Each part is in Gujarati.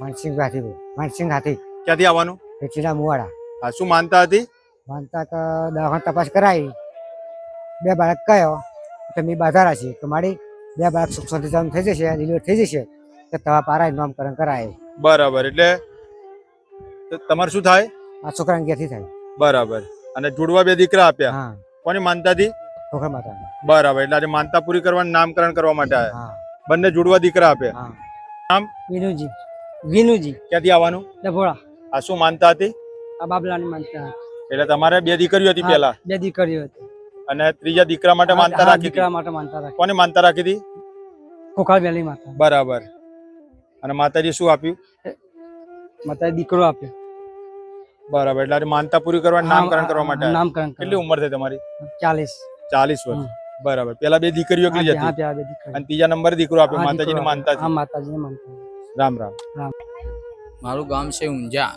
માનસિંહ હાથી માનસિંહ હાથી ક્યાંથી આવવાનું? વેચીના મુવાડા. હા શું માનતા હતી? માનતા કે દવાખાને તપાસ કરાવી. બે બાળક કયો? તો મેં બાધારા રાખી કે મારી બે બાળક સુખ શાંતિ થઈ જશે ડિલિવર થઈ જશે તો તવા પારાય નામકરણ કરાય. બરાબર એટલે તો તમારે શું થાય? આ છોકરાને ક્યાંથી થાય. બરાબર. અને જોડવા બે દીકરા આપ્યા. હા. કોની માનતા હતી? બરાબર એટલે આજે માનતા પૂરી કરવાનું નામકરણ કરવા માટે બંને જોડવા દીકરા આપ્યા. હા. નામ? વિનુજી. વિનુજી. ક્યાંથી આવવાનું? ડભોળા. આ શું માનતા હતી? આ બાબલાની માનતા એટલે તમારે બે દીકરીઓ હતી પેલા બે દીકરીઓ હતી. અને ત્રીજા દીકરા માટે માનતા રાખી દીકરા માટે માનતા રાખી. કોને માનતા રાખી હતી? કોકાળ વેલી માતા. બરાબર. અને માતાજી શું આપ્યું? માતાજી દીકરો આપ્યો. બરાબર એટલે માનતા પૂરી કરવાનું નામકરણ કરવા માટે નામકરણ કેટલી ઉંમર થઈ તમારી? ચાલીસ. ચાલીસ વર્ષ. બરાબર. પેલા બે દીકરીઓ કેટલી હતી? હા ત્યાં બે દીકરીઓ. અને ત્રીજા નંબર દીકરો આપ્યો માતાજીને માનતા હા માતાજીને માનતા રામ રામ. મારું ગામ છે ઊંઝા.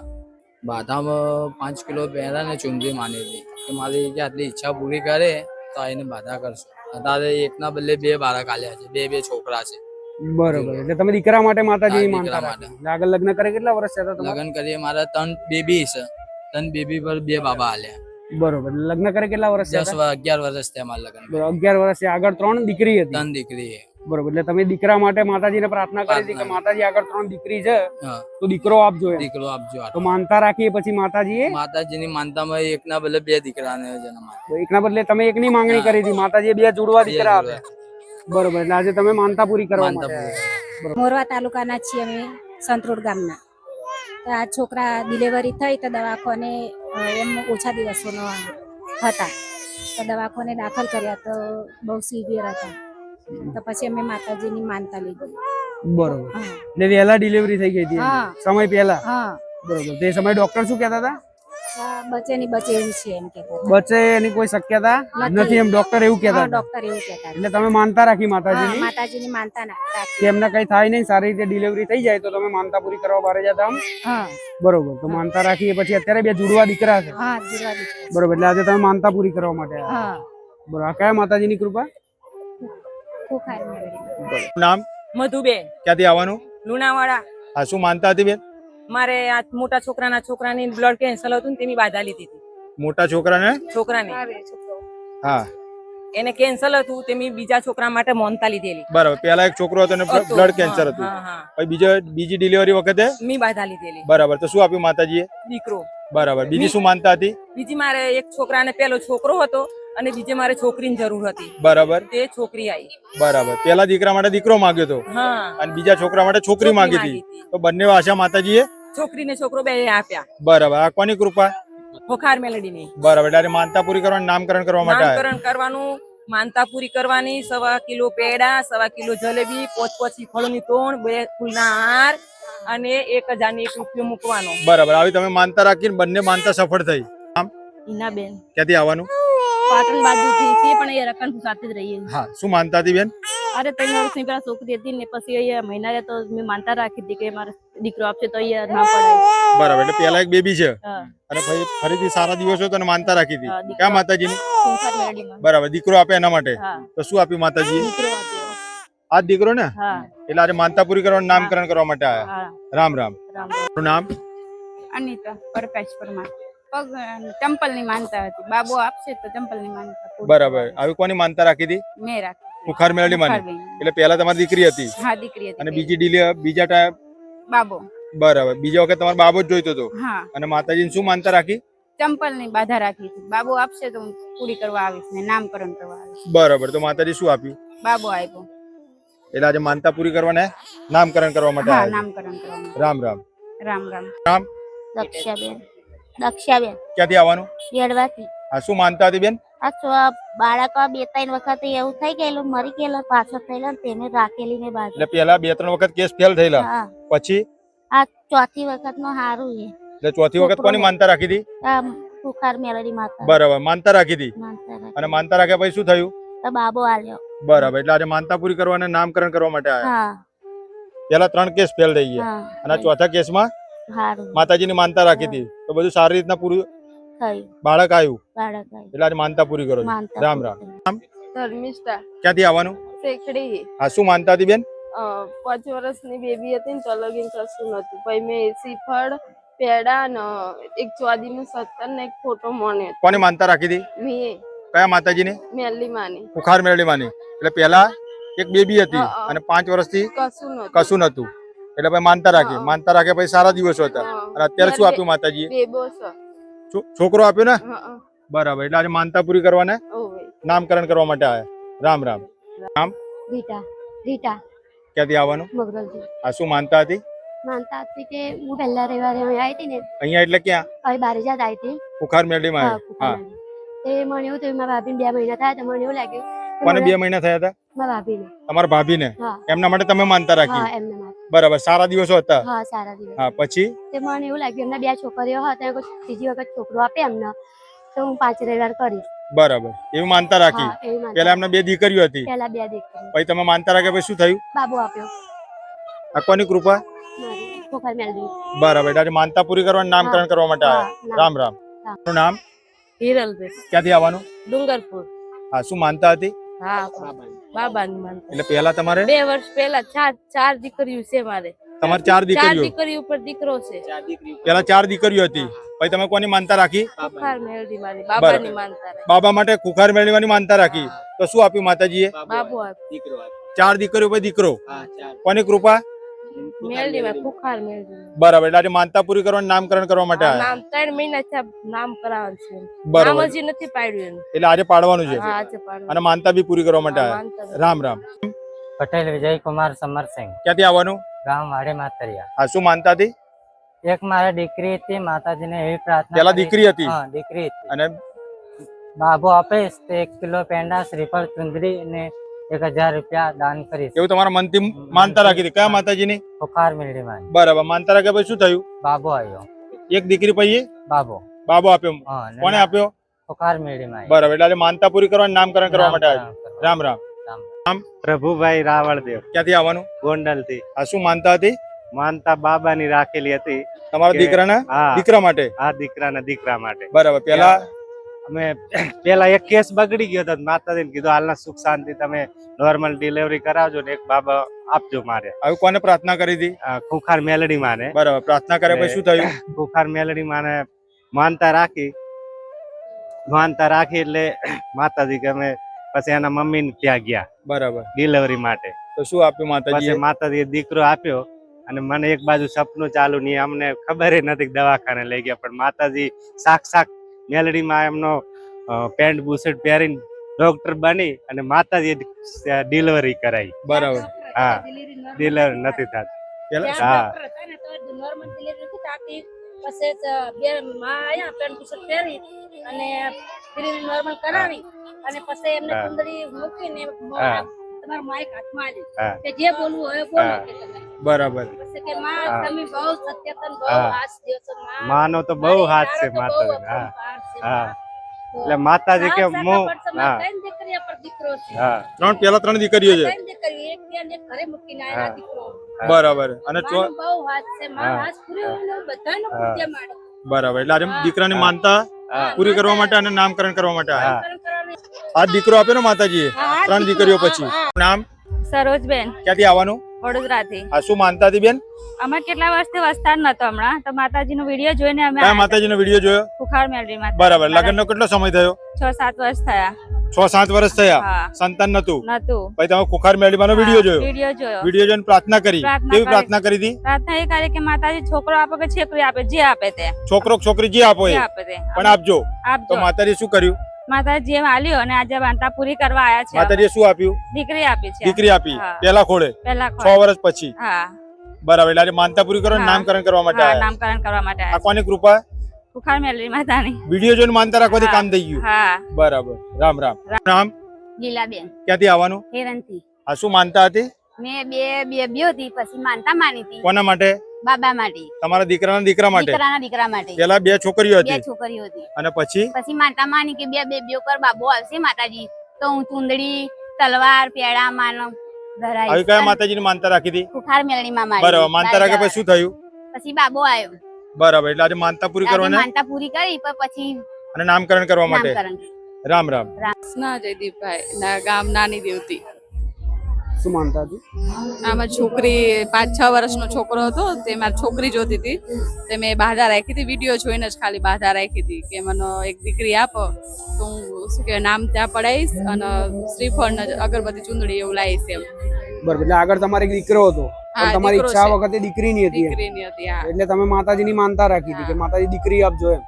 બાધામાં પાંચ કિલો પહેલા ને ચુંદડી માનેલી કે મારી કે આટલી ઈચ્છા પૂરી કરે તો એને બાધા કરશો. અત્યારે એકના બદલે બે બાળક આલ્યા છે. બે બે છોકરા છે. બરોબર. એટલે તમે દીકરા માટે માતાજી માનતા દીકરા રાખી. આગળ લગ્ન કરે કેટલા વર્ષ થયા લગ્ન કરીએ મારા ત્રણ બેબી છે. ત્રણ બેબી પર બે બાબા આલ્યા. બરોબર. લગ્ન કરે કેટલા વર્ષ દસ અગિયાર વર્ષ થયા મારા લગ્ન? બરોબર, અગિયાર વર્ષ આગળ ત્રણ દીકરી હતી. ત્રણ દીકરી. બરોબર. એટલે તમે દીકરા માટે માતાજીને પ્રાર્થના કરી હતી કે માતાજી આગળ ત્રણ દીકરી છે તો દીકરો આપજો દીકરો આપજો તો માનતા રાખીએ પછી માતાજીએ? માતાજીની માનતામાં એકના બદલે બે દીકરાને જન્મ. એકના બદલે તમે એકની માંગણી કરી હતી. માતાજીએ બે જોડવા દીકરા આપે બરોબર. એટલે આજે તમે માનતા પૂરી કરવા માટે મોરવા તાલુકાના છીએ અમે સંતરોડ ગામના. તો આ છોકરા ડિલિવરી થઈ તો દવાખાને એમ ઓછા દિવસોનો હતા. તો દવાખાને દાખલ કર્યા તો બહુ સિવિયર હતા. તો પછી અમે માતાજીની માનતા લીધી. બરોબર. એટલે વહેલા ડિલિવરી થઈ ગઈ હતી હા. સમય પહેલા? હા. બરોબર. તે સમય ડોક્ટર શું કહેતા હતા? બચે ની બચે એવી છે એમ કે બચે એની કોઈ શક્યતા નથી. એમ ડોક્ટર એવું કહેતા ડોક્ટર એવું કહેતા એટલે તમે માનતા રાખી માતાજીની? માતાજીની માનતા ના કે એમને કઈ થાય નહીં સારી રીતે ડિલિવરી થઈ જાય તો તમે માનતા પૂરી કરવા બારે જતા આમ? હા. બરોબર તો માનતા રાખી પછી અત્યારે બે જુડવા દીકરા છે. હા જીરવા દીકરા. બરોબર એટલે આજે તમે માનતા પૂરી કરવા માટે બરાબર હા. બરોબર આ કયા માતાજીની કૃપા? નામ? મધુબેન. ક્યાંથી આવવાનું? લુણાવાડા. હા શું માનતા હતી બેન? મારે આ મોટા છોકરાના છોકરાની બ્લડ કેન્સલ હતું ને તેની બાધા લીધી હતી. મોટા છોકરાને? છોકરાને. હા. એને કેન્સલ હતું તેની બીજા છોકરા માટે મોનતા લીધેલી. બરાબર. પેલા એક છોકરો હતો ને બ્લડ કેન્સર હતું. પછી બીજો બીજી ડિલિવરી વખતે? મેં બાધા લીધેલી. બરાબર. તો શું આપ્યું માતાજીએ? દીકરો. બરાબર. બીજી શું માનતા હતી? બીજી મારે એક છોકરાને પેલો છોકરો હતો અને બીજે મારે છોકરીની જરૂર હતી. બરાબર. તે છોકરી આવી બરાબર. પેલા દીકરા માટે દીકરો માંગ્યો હતો અને બીજા છોકરા માટે છોકરી માંગી હતી. હતી. તો બંને આશા માતાજીએ છોકરીને છોકરો બે આપ્યા. બરાબર. આ કોની કૃપા? હોખાર મેલડીની. બરાબર. એટલે માનતા પૂરી કરવાનું નામકરણ કરવા માટે નામકરણ કરવાનું માનતા પૂરી કરવાની સવા કિલો પેડા સવા કિલો જલેબી પોચ પોચી ફળોની તોણ બે ફૂલના હાર અને એક હજારની એક રૂપિયો મૂકવાનો. બરાબર. આવી તમે માનતા રાખીને બંને માનતા સફળ થઈ. આમ? હિનાબેન ક્યાંથી આવવાનું? પાટણ બાજુથી છે પણ એ રકન સાથે જ રહીએ. હા. શું માનતા હતી બેન? અરે ત્રણ વર્ષની પેલા છોકરી હતી ને પછી અહીંયા મહિના તો મેં માનતા રાખી હતી કે મારે દીકરો આપશે તો અહીંયા ના પડાય. બરાબર એટલે પેલા એક બેબી છે. અને પછી ફરીથી સારા દિવસો તને માનતા રાખી હતી. ક્યાં માતાજીની બરાબર દીકરો આપે એના માટે. તો શું આપ્યું માતાજી? આ દીકરો ને? એટલે આજે માનતા પૂરી કરવાનું નામકરણ કરવા માટે આવ્યા રામ રામ. રામ. નામ? અનિતા પ્રકાશ પરમાર. પગ ચંપલની માનતા હતી. બાબો આપશે તો ચંપલની માનતા બરાબર. આવી કોની માનતા રાખી હતી? મેં રાખી બુખાર મેળવી માની. એટલે પહેલા તમારી દીકરી હતી. હા દીકરી હતી અને બીજી ડીલે બીજા ટાઈમ? બાબો. બરાબર. બીજા વખત તમારો બાબો જ જોઈતો હતો. હા. અને માતાજીને શું માનતા રાખી? ચંપલની બાધા રાખી હતી. બાબો આપશે તો પૂરી કરવા આવીશ ને નામકરણ કરવા આવીશ. બરાબર. તો માતાજી શું આપ્યું? બાબો આપ્યો. એટલે આજે માનતા પૂરી કરવાને નામકરણ કરવા માટે હા નામકરણ કરવા રામ રામ. રામ રામ. રામ. દક્ષાબેન. દક્ષાબેન. ક્યાંથી આવવાનું? બેડવાથી આ શું માનતા હતી બેન? આ બાળક બે ત્રણ વખત એવું થઈ ગયેલું મરી ગયેલા પાછળ થયેલા તેને રાખેલી ને બાજુ એટલે પેલા બે ત્રણ વખત કેસ ફેલ થયેલા. પછી? આ ચોથી વખત નો હારું છે. એટલે ચોથી વખત કોની માનતા રાખી હતી? આ બુખાર મેલડી માતા. બરાબર માનતા રાખી હતી? અને માનતા રાખ્યા પછી શું થયું? તો બાબો આવ્યો બરાબર એટલે આજે માનતા પૂરી કરવા અને નામકરણ કરવા માટે આવ્યા પેલા ત્રણ કેસ ફેલ થઈ ગયા. અને ચોથા કેસમાં માતાજીની માનતા રાખી હતી. તો બધું સારી રીતના પૂરું થયું. બાળક આવ્યું? બાળક આવ્યું. એટલે આજે માનતા પૂરી કરો છો? રામ રામ. ધર્મિષ્ઠા. ક્યાંથી આવવાનું? શેખડી હા શું માનતા હતી બેન? પાંચ વર્ષની બેબી હતી ને તો લગીન કશું નતું પછી મેં શ્રીફળ પેડા ને એક ચોદીનું સત્તર ને એક ફોટો મોને કોને માનતા રાખી હતી? મેં. કયા માતાજી ને મેલી માની. બુખાર મેળવી માની. એટલે પેલા એક બેબી હતી. અને પાંચ વર્ષથી કશું નતું કશું નતું એટલે પછી માનતા રાખી. માનતા રાખે પછી સારા દિવસો હતા. અને અત્યારે શું આપ્યું માતાજી બેબો છોકરો આપ્યો ને. બરાબર એટલે આજે માનતા પૂરી કરવાને? નામકરણ કરવા માટે આવ્યા રામ રામ. રીટા રીટા. ક્યાંથી આવવાનું? મગરલથી આ શું માનતા હતી? માનતા હતી કે હું પહેલા રવિવારે અહીંયા આવી હતી ને અહીંયા એટલે ક્યાં? અહીં બારેજાત આવી હતી. બુખાર મેળવીમાં હા, એ તે મને એવું થયું મારા ભાભીને બે મહિના થયા તો મને એવું લાગ્યું કોને બે મહિના થયા હતા? મારા ભાભીને. તમારા ભાભીને? ને એમના માટે તમે માનતા રાખી? એમને બરાબર સારા દિવસો હતા? હા સારા દિવસ. હા પછી? તે મને એવું લાગ્યું એમના બે છોકરીઓ હતા ત્રીજી વખત છોકરો આપે એમને તો હું પાંચ રવિવાર કરીશ. બરાબર એવું માનતા રાખી. પેલા એમને બે દીકરીઓ હતી? પેલા બે દીકરી પછી તમે માનતા રાખ્યા પછી શું થયું? બાબુ આપ્યો. આ કોની કૃપા? બરાબર એટલે માનતા પૂરી કરવાનું નામકરણ કરવા માટે આવ્યા. રામ રામ. રામ. નામ? હિરલ ક્યાંથી આવવાનું? ડુંગરપુર. હા શું માનતા હતી? હા બાબાની માનતા એટલે પહેલા તમારે? બે વર્ષ પહેલા ચાર ચાર દીકરીઓ છે મારે. તમારે ચાર ચાર દીકરીઓ? દીકરીઓ ઉપર દીકરો છે. પેલા ચાર દીકરીઓ હતી. પછી તમે કોની માનતા રાખી? કુખાર મેળવી મારી. બાબાની માનતા રાખી. બાબા માટે કુખાર મેળવવાની માનતા રાખી. તો શું આપ્યું માતાજીએ? બાબુ દીકરો ચાર દીકરીઓ પછી દીકરો? કોની કૃપા? મેલડી માં ખુખાર મેલડી બરાબર એટલે આજે માનતા પૂરી કરવાનું નામકરણ કરવા માટે આવ્યા નામ ત્રણ મહિના થયા નામ કરાવવાનું છે. બરાબર. હજી નથી પાડ્યું એટલે આજે પાડવાનું છે? આજે પાડવાનું. અને માનતા બી પૂરી કરવા માટે આવ્યા રામ રામ. પટેલ વિજયકુમાર સમરસિંહ. ક્યાંથી આવવાનું? ગામ વાડે માતરિયા. હા શું માનતા હતી એક મારા દીકરી હતી માતાજીને એવી પ્રાર્થના પેલા દીકરી હતી? હા દીકરી હતી. અને બાબો આપે તે એક કિલો પેંડા શ્રીફળ ચુંદરી અને એક હજાર રૂપિયા દાન કરી એવું તમારા મનથી માનતા રાખી હતી કયા માતાજીની? બુખાર મેળવી માં બરાબર. માનતા રાખ્યા પછી શું થયું? બાબો આવ્યો. એક દીકરી પછી બાબો. બાબો આપ્યો. કોને આપ્યો? બુખાર મેળવી માં બરાબર. એટલે માનતા પૂરી કરવાનું નામકરણ કરવા માટે આવ્યો. રામ રામ. પ્રભુભાઈ રાવળદેવ. ક્યાંથી આવવાનું? ગોંડલથી આ શું માનતા હતી? માનતા બાબાની રાખેલી હતી તમારા દીકરાના? દીકરા માટે? આ દીકરાના દીકરા માટે. બરાબર. પેલા અમે પેલા એક કેસ બગડી ગયો હતો માતાજીને કીધું હાલના સુખ શાંતિ તમે નોર્મલ ડિલિવરી કરાવજો ને એક બાબા આપજો મારે. આવી કોને પ્રાર્થના કરી હતી? ખુખાર મેલડી માને. બરાબર પ્રાર્થના કરે પછી શું થયું? ખુખાર મેલડી માને માનતા રાખી. માનતા રાખી એટલે માતાજી કે અમે પછી એના મમ્મીને ત્યાં ગયા બરાબર. ડિલિવરી માટે. તો શું આપ્યું માતાજી માતાજી દીકરો આપ્યો અને મને એક બાજુ સપનું ચાલુ નહીં અમને ખબર નથી દવાખાને લઈ ગયા પણ માતાજી સાક્ષાત મેલડીમાં એમનો પેન્ટ બુશર્ટ પહેરીને ડોક્ટર બની અને માતાજી ડિલિવરી કરાવી બરાબર. હા ડિલિવરી નથી થતી. હા. જ બે માં આયા પેન્ટ ટી પહેરી અને ડિલિવરી નોર્મલ કરાવી. અને પછી એમને હા. કુંદડી મૂકીને હા. તમારો માઇક હાથમાં આલી. હા. કે જે બોલવું હોય બોલો. બરાબર. પછી કે માં હા. તમે બહુ સત્યતન બહુ હા. હાથ દ્યો છો માં. માનો તો બહુ હાથ છે માતાજી હા. હા. એટલે માતાજી કે હું હા. ત્રણ દીકરીઓ પર દીકરો છે. હા. ત્રણ પેલા ત્રણ દીકરીઓ છે. બરાબર. અને. બરાબર. એટલે આજે દીકરાની માનતા પૂરી કરવા માટે અને નામકરણ કરવા માટે હા. આ દીકરો આપ્યો ને માતાજીએ? ત્રણ દીકરીઓ પછી. નામ? સરોજબેન. ક્યાંથી આવવાનું? વડોદરાથી. આ શું માનતા હતી બેન? અમે કેટલા વર્ષથી વસ્તાર નતો હમણાં. તો માતાજીનો વીડિયો જોઈને અમે કયા માતાજીનો વીડિયો જોયો? હતા. મેલરી માં બરાબર. લગ્નનો કેટલો સમય થયો? છ સાત વર્ષ થયા. છ સાત વર્ષ થયા? સંતાન નતું નતું પછી તમે કુખાર મેળવીનો વીડિયો જોયો? વીડિયો જોયો. વીડિયો જોઈને પ્રાર્થના કરી? કેવી પ્રાર્થના કરી હતી? પ્રાર્થના એ કરી કે માતાજી છોકરો આપો કે છોકરી આપે જે આપે તે. છોકરો છોકરી જે આપો એ. પણ આપજો. તો માતાજી શું કર્યું? માતાજી આલ્યો અને આજે વાંતા પૂરી કરવા આયા છે માતાજીએ શું આપ્યું? દીકરી આપી છે. દીકરી આપી. પેલા ખોળે. પેલા છ વર્ષ પછી. હા. બરાબર એટલે આજે માનતા પૂરી કરો નામકરણ કરવા માટે હા આવ્યા. નામકરણ કરવા માટે આ આયા કોની કૃપા. બુખાર મેળવી માતાની. વીડિયો જોઈને માનતા રાખવાથી કામ થઈ ગયું. હા. બરાબર. રામ રામ. નામ? લીલાબેન. ક્યાંથી આવવાનું? હેરનથી. આ શું માનતા હતી? મેં બે બે બ્યો હતી પછી માનતા માની હતી. કોના માટે? બાબા માટે. તમારા દીકરાના દીકરા માટે? દીકરાના દીકરા માટે. પેલા બે છોકરીઓ બે છોકરીઓ હતી. અને પછી? પછી માતા માની કે બે બેબીઓ કર બાબો આવશે માતાજી. તો હું ચુંદડી તલવાર પેડા માનો આવી કયા માતાજીની માનતા રાખી હતી? કુઠાર મેળણી માં મારી. બરાબર માનતા રાખે પછી શું થયું? પછી બાબો આવ્યો. બરાબર એટલે આજે માનતા પૂરી કરવાની? માનતા પૂરી કરી પણ પછી અને નામકરણ કરવા માટે? રામ રામ. રામ. ના જયદીપભાઈ ના ગામ નાની દેવતી. શું માનતા હતી? આમાં છોકરી પાંચ છ વર્ષનો છોકરો હતો તે મારી છોકરી જોતી હતી. તે મેં બાધા રાખી હતી વીડિયો જોઈને જ ખાલી બાધા રાખી હતી કે મને એક દીકરી આપો. તો હું શું કે નામ ત્યાં પડાવીશ અને શ્રીફળ અગરબત્તી ચૂંદડી એવું લાવીશ એમ. બરાબર એટલે આગળ તમારે એક દીકરો હતો. તમારી ઈચ્છા. વખતે દીકરીની હતી હતી એટલે તમે માતાજીની માનતા રાખી હતી કે માતાજી દીકરી આપજો એમ.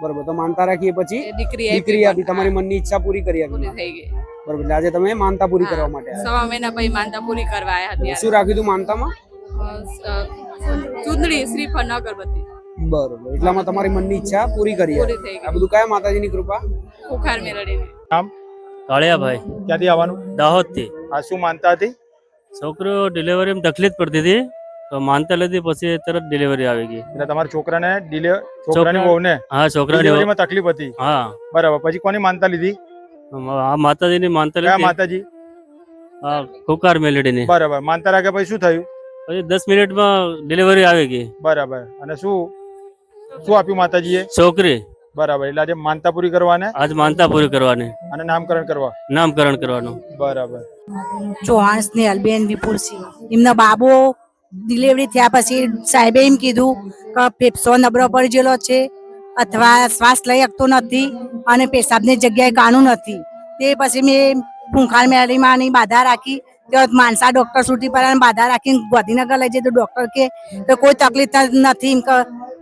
બરોબર તો માનતા રાખીએ પછી દીકરી દીકરી આપી તમારી મનની ઈચ્છા પૂરી કરી આપી. થઈ ગઈ. બરોબર એટલે આજે તમે માનતા પૂરી કરવા માટે સવા મહિના પછી માનતા પૂરી કરવા આવ્યા શું રાખ્યું હતું માનતામાં? ચૂંદડી શ્રીફળ ને અગરબત્તી બરોબર એટલામાં તમારી મનની ઈચ્છા પૂરી કરી આપી. આ બધું કયા માતાજીની કૃપા? ખુખાર નામ? કાળિયાભાઈ. ક્યાંથી આવવાનું? દાહોદથી આ શું માનતા હતી? છોકરો ડિલિવરીમાં તકલીફ પડતી હતી. તો માનતા લીધી પછી તરત ડિલિવરી આવી ગઈ. એટલે તમારા છોકરાને ડિલે છોકરાની છોકરા- વહુને હા છોકરાની ડિલિવરીમાં તકલીફ હતી. હા. બરાબર. પછી કોની માનતા લીધી? આ માતાજીની માનતા લીધી. માતાજી? હા કુકાર મેલેડીની. બરાબર. માનતા રાખ્યા પછી શું થયું? પછી દસ મિનિટમાં ડિલિવરી આવી ગઈ. બરાબર. અને શું? શું આપ્યું માતાજીએ? છોકરી. બરાબર. એટલે આજે માનતા પૂરી કરવાને? આજ માનતા પૂરી કરવાની. અને નામકરણ કરવા? નામકરણ કરવાનું. બરાબર. ચૌહાણ સ્નેહલબેન વિપુલસિંહ એમના બાબો ડિલિવરી થયા પછી સાહેબે એમ કીધું કે ફેફસો નબળો પડી ગયેલો છે અથવા શ્વાસ લઈ શકતો નથી અને પેશાબની જગ્યાએ કાણું નથી. તે પછી મેં ખૂંખાર મેળીમાંની બાધા રાખી ત્યાં માનસા ડૉક્ટર સુધી પર બાધા રાખીને ગાંધીનગર લઈ જઈ તો ડૉક્ટર કે કોઈ તકલીફ નથી એમ કે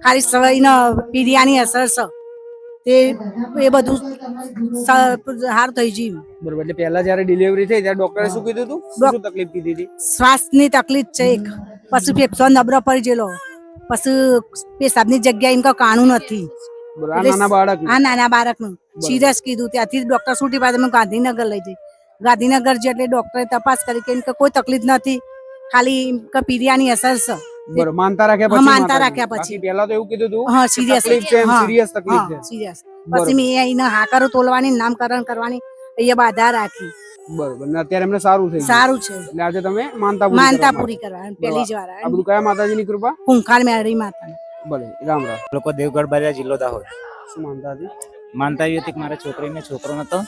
ખાલી પીડિયાની અસર છે. તે એ બધું સારું થઈ ગયું. બરોબર એટલે પહેલા જ્યારે ડિલિવરી થઈ ત્યારે ડોક્ટરે શું કીધું હતું? શું તકલીફ કીધી હતી? શ્વાસની તકલીફ છે એક. પછી ફેફસો નબળો પડી ગયેલો. પછી પેશાબની જગ્યાએ એમ કાણું નથી. આ નાના બાળક આ નાના બાળકનું. સિરિયસ કીધું. ત્યાંથી ડોક્ટર સુટી પાસે હું ગાંધીનગર લઈ જઈ. ગાંધીનગર જે એટલે ડોક્ટરે તપાસ કરી કે એમ કોઈ તકલીફ નથી. ખાલી પીરિયાની અસર છે. બરોબર માનતા રાખ્યા પછી માનતા રાખ્યા. પછી. પહેલા તો એવું કીધું હતું હા સિરિયસ તકલીફ છે સિરિયસ તકલીફ છે. સિરિયસ પછી મેં એને હાકરો તોલવાની નામકરણ કરવાની એ બાધા રાખી. બરોબર ને અત્યારે એમને સારું થઈ સારું છે. એટલે આજે તમે માનતા માનતા પૂરી કરવા પહેલી જ વાર. આ બધું કયા માતાજીની કૃપા? કુંખાર મેળી માતા ભલે રામ રામ. લોકો દેવગઢ બારિયા જિલ્લો દાહોદ. શું માનતા હતી? માનતા હતી કે મારા છોકરીને છોકરો નતો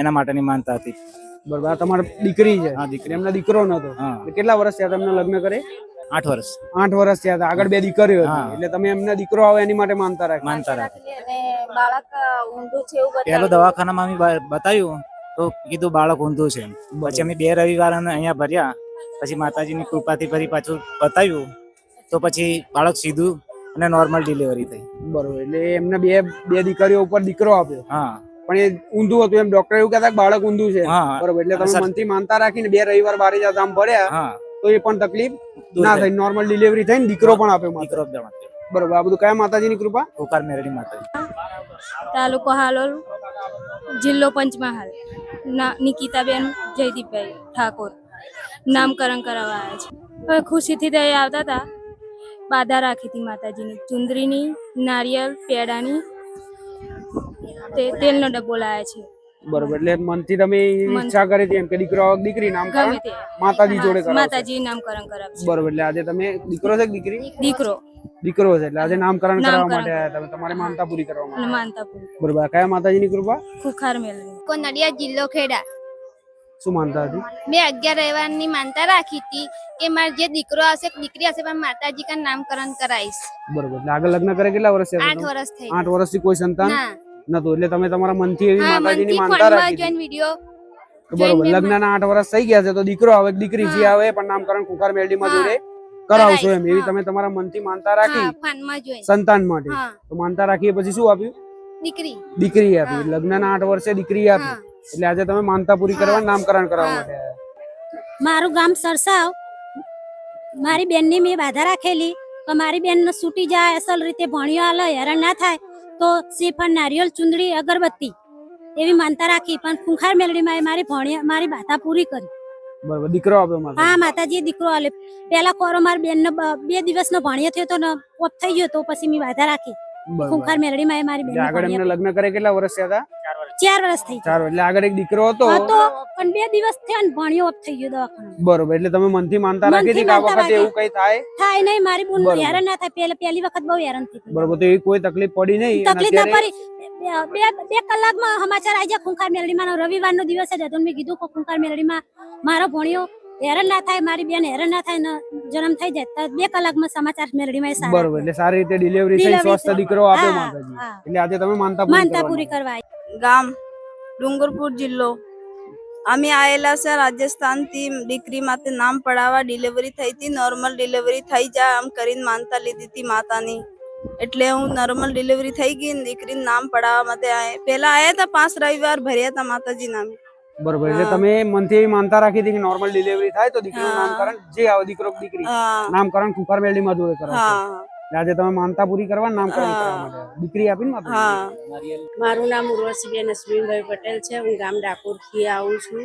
એના માટેની માનતા હતી. બરોબર તમારી દીકરી છે. હા, દીકરી. એમના દીકરો નતો. કેટલા વર્ષ થયા તમને લગ્ન કરે? આઠ વર્ષ. આઠ વર્ષ થયા હતા. આગળ બે દીકરીઓ હા. હતી એટલે તમે એમને દીકરો આવે એની માટે માનતા રાખ. માનતા રાખ. અને બાળક ઊંધું છે એવું પહેલો દવાખાનામાં અમે બતાવ્યું. તો કીધું બાળક ઊંધું છે પછી અમે બે રવિવાર અને અહીંયા ભર્યા પછી માતાજીની કૃપાથી ફરી પાછું બતાવ્યું. તો પછી બાળક સીધું અને નોર્મલ ડિલિવરી થઈ. બરોબર. એટલે એમને બે બે દીકરીઓ ઉપર દીકરો આપ્યો. હા. પણ એ ઊંધું હતું. એમ ડોક્ટર એવું કહેતા કે બાળક ઊંધું છે. હા. બરોબર. એટલે તમે મનથી માનતા રાખીને બે રવિવાર બારે જતા આમ ભર્યા. હા. તો એ પણ તકલીફ ના થઈ. થઈ નોર્મલ ડિલિવરી થઈને દીકરો પણ આપ્યો દીકરો બરોબર. આ બધું કયા માતાજીની કૃપા? ઓકાર મેરડી માતાજી. તાલુકો હાલોલ જિલ્લો પંચમહાલ. ના નિકિતાબેન જયદીપભાઈ ઠાકોર. નામકરણ કરાવવા આવ્યા છે. હવે ખુશીથી તે આવતા હતા. બાધા રાખી હતી માતાજીની. ચુંદરીની નારિયેળ પેડાની તે તેલનો ડબ્બો લાવ્યા છે. બરોબર. એટલે મનથી તમે ઈચ્છા કરી હતી એમ કે દીકરો દીકરી નામકરણ માતાજી જોડે કરાવશે. માતાજી નામકરણ કરાવશે. બરોબર. એટલે આજે તમે દીકરો છે કે દીકરી? દીકરો. દીકરો છે. એટલે આજે નામકરણ કરાવવા માટે આવ્યા તમે તમારી માનતા પૂરી કરવા માટે માનતા પૂરી. બરોબર. કયા માતાજીની કૃપા? ખુખાર મેળવી નડિયાદ જિલ્લો ખેડા. શું માનતા હતી? મેં અગિયાર રહેવાની માનતા રાખી હતી કે મારે જે દીકરો હશે કે દીકરી હશે પણ માતાજી કા નામકરણ કરાવીશ બરોબર. એટલે આગળ લગ્ન કરે કેટલા વર્ષ થયા આઠ વર્ષ થઈ આઠ વર્ષથી કોઈ સંતાન? ના. નતું એટલે તમે તમારા મનથી એવી માતાજીની માનતા રાખી. જોઈને બરોબર લગ્નના આઠ વર્ષ થઈ ગયા છે તો દીકરો આવે દીકરી જે આવે પણ નામકરણ કુકાર મેલડીમાં. જોડે કરાવશો એમ. એવી તમે તમારા મનથી માનતા રાખી હા ફોનમાં જોઈને. સંતાન માટે. તો માનતા રાખી પછી શું આપ્યું? દીકરી. દીકરી આપી. લગ્નના આઠ વર્ષે દીકરી આપી. એટલે આજે તમે માનતા પૂરી કરવા નામકરણ કરાવવા માટે મારું ગામ સરસાવ. મારી બેનની મેં બાધા રાખેલી. કે મારી બેન છૂટી જાય અસલ રીતે ભણ્યો આલો હેરાન ના થાય. તો શ્રીફળ નારિયેળ ચુંદડી અગરબત્તી એવી માનતા રાખી. પણ ખુંખાર મેલડીમાં એ મારી ભણ્યા મારી માતા પૂરી કરી. બરાબર. દીકરો આપ્યો માતા હા માતાજી દીકરો આલે. પેલા કોરો માર બેન બે દિવસનો ભણ્યો થયો તો ને ઓફ થઈ ગયો તો પછી મેં વાધા રાખી. ખુંખાર મેલડીમાં એ મારી બેન આગળ એમને લગ્ન કરે કેટલા વર્ષ થયા હતા? ચાર વર્ષ થઈ ચાર એટલે આગળ એક દીકરો હતો? હતો પણ બે દિવસ થયા ને ભણ્યો ઓફ થઈ ગયો દવાખાના બરોબર એટલે તમે મનથી માનતા રાખી હતી કે આ વખતે એવું કઈ થાય? થાય નહીં મારી બોન હેરાન ના થાય. પહેલા પહેલી વખત બહુ હેરાન થઈ બરોબર તો એ કોઈ તકલીફ પડી નહીં? તકલીફ ના પડી. બે બે- કલાકમાં સમાચાર આવી જાય ખૂંખાર રવિવાર નો દિવસ જ હતો. મેં કીધું કે ખૂંખાર મેલડીમાં મારો ભણ્યો. હેરાન ના થાય મારી બેન હેરાન ના થાય જન્મ થઈ જાય. તો બે કલાકમાં સમાચાર મેળડીમાં સારા બરોબર એટલે સારી રીતે ડિલિવરી થઈ સ્વસ્થ દીકરો આપે માતાજી. એટલે આજે તમે માનતા પૂરી માનતા પૂરી કરવા. ગામ ડુંગરપુર જિલ્લો. અમે આવેલા છે રાજસ્થાનથી દીકરી માટે નામ પડાવવા. ડિલિવરી થઈ હતી નોર્મલ ડિલિવરી થઈ જાય આમ કરીને માનતા લીધી હતી માતાની. એટલે હું નોર્મલ ડિલિવરી થઈ ગઈ ને દીકરીને નામ પડાવવા માટે આયા. પેલા આયા હતા પાંચ રવિવાર ભર્યા હતા માતાજી નામે. બરોબર એટલે તમે મનથી એવી માનતા રાખી હતી કે નોર્મલ ડિલિવરી થાય તો દીકરીનું. નામકરણ જે આવે દીકરો દીકરી નામકરણ કુકર મેલડીમાં જોડે કરો હા. એટલે આજે તમે માનતા પૂરી કરવા નામકરણ કરવા માટે. દીકરી આપીને? હા. મારું નામ ઉર્વશીબેન અશ્વિનભાઈ પટેલ છે. હું ગામ ડાકોરથી આવું છું.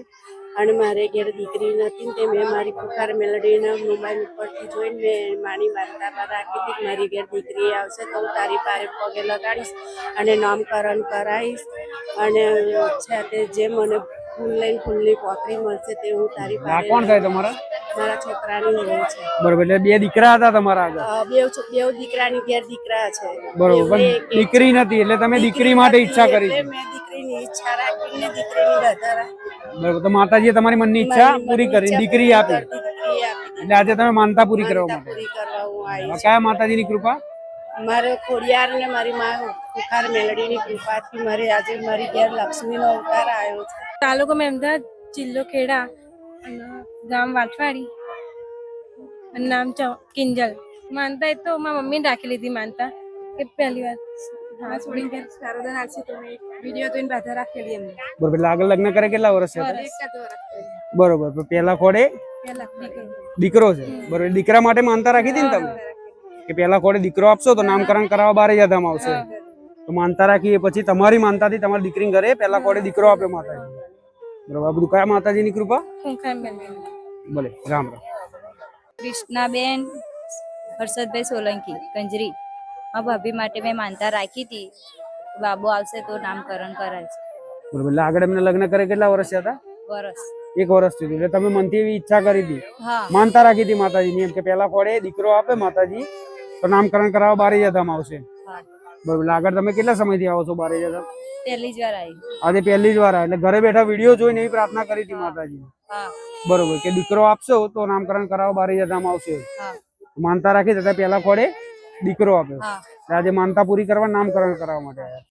અને મારે ઘેર દીકરી નથી તે મેં મારી પુકાર મેલડીને મોબાઈલ ઉપરથી જોઈને મેં માની વાર્તા રાખી હતી મારી ઘેર દીકરી આવશે તો હું તારી પારે પગે લગાડીશ અને નામકરણ કરાવીશ. અને છે તે જે મને ફૂલ લઈને ફૂલની પોખરી મળશે તે હું તારી પાસે કોણ થાય તમારા? મારા છોકરાની વહુ છે. બરોબર એટલે બે દીકરા હતા તમારા આગળ? બે બે દીકરાની ઘેર દીકરા છે. બરોબર પણ દીકરી નથી એટલે તમે દીકરી માટે ઈચ્છા કરી છે. મેં દીકરીની ઈચ્છા રાખીને દીકરીની બધા બરોબર તો માતાજીએ તમારી મનની ઈચ્છા પૂરી કરી દીકરી આપી? એટલે આજે તમે માનતા પૂરી કરવા માટે? પૂરી કરવા હું કયા માતાજીની કૃપા? મારે ખોડિયાર ને મારી માં બુખાર મેલડીની કૃપાથી મારે આજે મારી ઘેર લક્ષ્મીનો અવતાર આવ્યો છે. તાલુકો મેમદાદ જિલ્લો ખેડા ગામ વાટવાડી. અને નામ કિંજલ. માનતા એ તો મારા મમ્મીને રાખી લીધી માનતા. કે પહેલી વાર. બરોબર. આગળ લગ્ન કરે કેટલા વર્ષ બરોબર પેલા ખોડે? દીકરો. દીકરો છે. બરોબર દીકરા માટે માનતા રાખી હતી ને તમે? કે પેલા ખોડે દીકરો આપશો તો નામકરણ કરાવવા બારે જતામાં આવશે. તો માનતા રાખી એ પછી તમારી માનતાથી તમારી દીકરી ઘરે પેલા ખોડે દીકરો આપ્યો માતાજી બરોબર બધું કયા માતાજીની કૃપા? ભલે રામ રામ. કૃષ્ણાબેન હર્ષદભાઈ સોલંકી કંજરી. મારા ભાભી માટે મેં માનતા રાખી હતી. બાબુ આવશે તો નામકરણ બરોબર. એટલે આગળ એમને લગ્ન કરે કેટલા વર્ષ હતા? વર્ષ. એક વર્ષ થયું એટલે તમે મનથી એવી ઈચ્છા કરી હતી? માનતા રાખી હતી માતાજીની એમ કે પેલા ફોડે દીકરો આપે માતાજી તો નામકરણ કરાવવા બારે જતામાં આવશે. બરોબર. એટલે આગળ તમે કેટલા સમયથી આવો છો બારે જતા? પહેલી જ વાર આવી. આજે પહેલી જ વાર આ એટલે ઘરે બેઠા વીડિયો જોઈને એવી પ્રાર્થના કરી હતી માતાજી હા. બરોબર. કે દીકરો આપશો તો નામકરણ કરાવવા બારી જતામાં આવશે. માનતા રાખી તથા પેલા ખોડે દીકરો આપ્યો આજે માનતા પૂરી કરવા નામકરણ કરાવવા માટે આવ્યા.